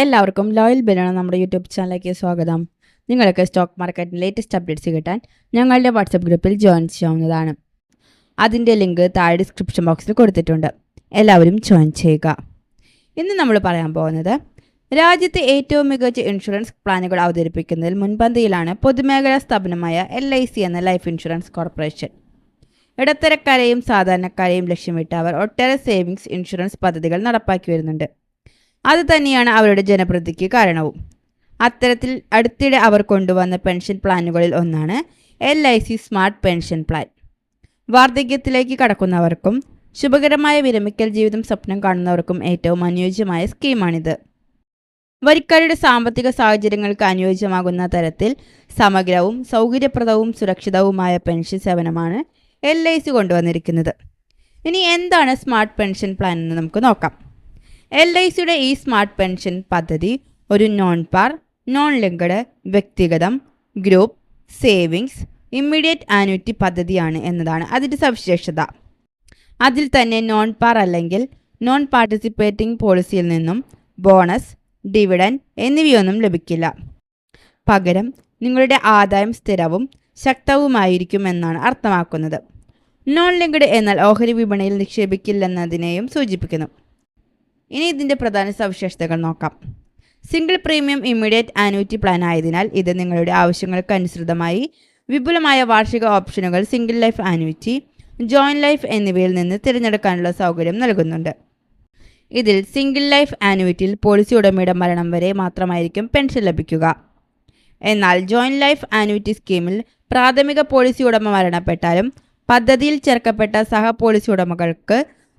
എല്ലാവർക്കും ലോയൽ ബെലാണ് നമ്മുടെ യൂട്യൂബ് ചാനലിലേക്ക് സ്വാഗതം. നിങ്ങൾക്ക് സ്റ്റോക്ക് മാർക്കറ്റിന്റെ ലേറ്റസ്റ്റ് അപ്ഡേറ്റ്സ് കിട്ടാൻ ഞങ്ങളുടെ വാട്സപ്പ് ഗ്രൂപ്പിൽ ജോയിൻ ചെയ്യാവുന്നതാണ്. അതിന്റെ ലിങ്ക് താഴെ ഡിസ്ക്രിപ്ഷൻ ബോക്സിൽ കൊടുത്തിട്ടുണ്ട്. എല്ലാവരും ജോയിൻ ചെയ്യുക. ഇന്ന് നമ്മൾ പറയാൻ പോകുന്നത് രാജ്യത്തെ ഏറ്റവും മികച്ച ഇൻഷുറൻസ് പ്ലാനുകൾ അവതരിപ്പിക്കുന്നതിൽ മുൻപന്തിയിലാണ് പൊതുമേഖലാ സ്ഥാപനമായ എൽ ഐ സി എന്ന ലൈഫ് ഇൻഷുറൻസ് കോർപ്പറേഷൻ ഇടത്തരക്കാരെയും സാധാരണക്കാരെയും ലക്ഷ്യമിട്ട് അവർ ഒട്ടേറെ സേവിങ്സ് ഇൻഷുറൻസ് പദ്ധതികൾ നടപ്പാക്കി വരുന്നുണ്ട്. അത് തന്നെയാണ് അവരുടെ ജനപ്രതിക്ക് കാരണവും. അത്തരത്തിൽ അടുത്തിടെ അവർ കൊണ്ടുവന്ന പെൻഷൻ പ്ലാനുകളിൽ ഒന്നാണ് L I C smart pension plan വാർദ്ധക്യത്തിലേക്ക് കടക്കുന്നവർക്കും ശുഭകരമായ വിരമിക്കൽ ജീവിതം സ്വപ്നം കാണുന്നവർക്കും ഏറ്റവും അനുയോജ്യമായ സ്കീമാണിത്. വരിക്കാരുടെ സാമ്പത്തിക സാഹചര്യങ്ങൾക്ക് അനുയോജ്യമാകുന്ന തരത്തിൽ സമഗ്രവും സൗകര്യപ്രദവും സുരക്ഷിതവുമായ പെൻഷൻ സേവനമാണ് എൽ ഐ സി കൊണ്ടുവന്നിരിക്കുന്നത്. ഇനി എന്താണ് സ്മാർട്ട് പെൻഷൻ പ്ലാൻ എന്ന് നമുക്ക് നോക്കാം. എൽ ഐ സിയുടെ ഈ സ്മാർട്ട് പെൻഷൻ പദ്ധതി ഒരു നോൺ പാർ നോൺ ലിങ്കഡ് വ്യക്തിഗതം ഗ്രൂപ്പ് സേവിങ്സ് ഇമ്മീഡിയറ്റ് ആനുറ്റി പദ്ധതിയാണ് എന്നതാണ് അതിന്റെ സവിശേഷത. അതിൽ തന്നെ നോൺ പാർ അല്ലെങ്കിൽ നോൺ പാർട്ടിസിപ്പേറ്റിംഗ് പോളിസിയിൽ നിന്നും ബോണസ് ഡിവിഡൻ എന്നിവയൊന്നും ലഭിക്കില്ല. പകരം നിങ്ങളുടെ ആദായം സ്ഥിരവും ശക്തവുമായിരിക്കുമെന്നാണ് അർത്ഥമാക്കുന്നത്. നോൺ ലിങ്ക്ഡ് എന്നാൽ ഓഹരി വിപണിയിൽ നിക്ഷേപിക്കില്ലെന്നതിനെയും സൂചിപ്പിക്കുന്നു. ഇനി ഇതിന്റെ പ്രധാന സവിശേഷതകൾ നോക്കാം. Single premium immediate annuity plan ആയതിനാൽ ഇത് നിങ്ങളുടെ ആവശ്യങ്ങൾക്ക് അനുസൃതമായി വിപുലമായ വാർഷിക ഓപ്ഷനുകൾ single life annuity joint life എന്നിവയിൽ നിന്ന് തിരഞ്ഞെടുക്കാനുള്ള സൗകര്യം നൽകുന്നുണ്ട്. ഇതിൽ സിംഗിൾ ലൈഫ് ആനുവിറ്റിയിൽ പോളിസി ഉടമയുടെ മരണം വരെ മാത്രമായിരിക്കും പെൻഷൻ ലഭിക്കുക. എന്നാൽ ജോയിന്റ് ലൈഫ് ആനുവിറ്റി സ്കീമിൽ പ്രാഥമിക പോളിസി ഉടമ മരണപ്പെട്ടാലും പദ്ധതിയിൽ ചേർക്കപ്പെട്ട സഹ പോളിസി ഉടമകൾക്ക്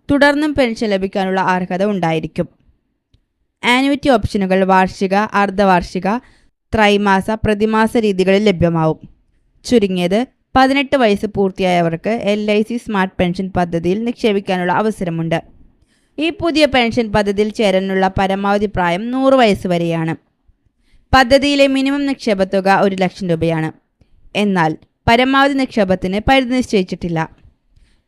തുടർന്നും പെൻഷൻ ലഭിക്കാനുള്ള അർഹത ഉണ്ടായിരിക്കും. ആനുവിറ്റി ഓപ്ഷനുകൾ വാർഷിക അർദ്ധവാർഷിക ത്രൈമാസ പ്രതിമാസ രീതികളിൽ ലഭ്യമാവും. ചുരുങ്ങിയത് പതിനെട്ട് വയസ്സ് പൂർത്തിയായവർക്ക് L I C smart pension പദ്ധതിയിൽ നിക്ഷേപിക്കാനുള്ള അവസരമുണ്ട്. ഈ പുതിയ പെൻഷൻ പദ്ധതിയിൽ ചേരാനുള്ള പരമാവധി പ്രായം നൂറ് വയസ്സ് വരെയാണ്. പദ്ധതിയിലെ മിനിമം നിക്ഷേപ തുക ഒരു ലക്ഷം രൂപയാണ്. എന്നാൽ പരമാവധി നിക്ഷേപത്തിന് പരിധി നിശ്ചയിച്ചിട്ടില്ല.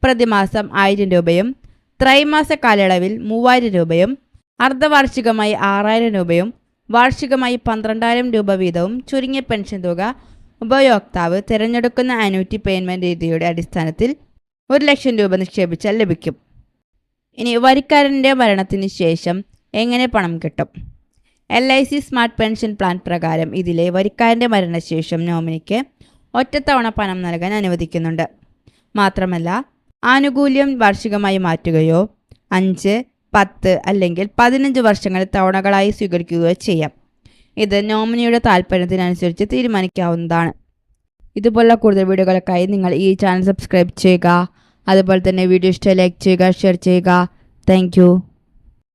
പ്രതിമാസം ആയിരം രൂപയും ത്രൈമാസ കാലയളവിൽ മൂവായിരം രൂപയും അർദ്ധവാർഷികമായി ആറായിരം രൂപയും വാർഷികമായി പന്ത്രണ്ടായിരം രൂപ വീതവും ചുരുങ്ങിയ പെൻഷൻ തുക ഉപയോക്താവ് തിരഞ്ഞെടുക്കുന്ന ആനുവിറ്റി പേയ്മെന്റ് രീതിയുടെ അടിസ്ഥാനത്തിൽ ഒരു ലക്ഷം രൂപ നിക്ഷേപിച്ചാൽ ലഭിക്കും. ഇനി വരിക്കാരന്റെ മരണത്തിന് ശേഷം എങ്ങനെ പണം കിട്ടും? L I C smart pension plan പ്രകാരം ഇതിലെ വരിക്കാരന്റെ മരണശേഷം നോമിനിക്ക് ഒറ്റത്തവണ പണം നൽകാൻ അനുവദിക്കുന്നുണ്ട്. മാത്രമല്ല ആനുകൂല്യം വാർഷികമായി മാറ്റുകയോ അഞ്ച് പത്ത് അല്ലെങ്കിൽ പതിനഞ്ച് വർഷങ്ങൾ തവണകളായി സ്വീകരിക്കുകയോ ചെയ്യാം. ഇത് നോമിനിയുടെ താല്പര്യത്തിനനുസരിച്ച് തീരുമാനിക്കാവുന്നതാണ്. ഇതുപോലുള്ള കൂടുതൽ വീഡിയോകൾക്കായി നിങ്ങൾ ഈ ചാനൽ സബ്സ്ക്രൈബ് ചെയ്യുക. അതുപോലെ തന്നെ വീഡിയോ ഇഷ്ടം ലൈക്ക് ചെയ്യുക ഷെയർ ചെയ്യുക. താങ്ക്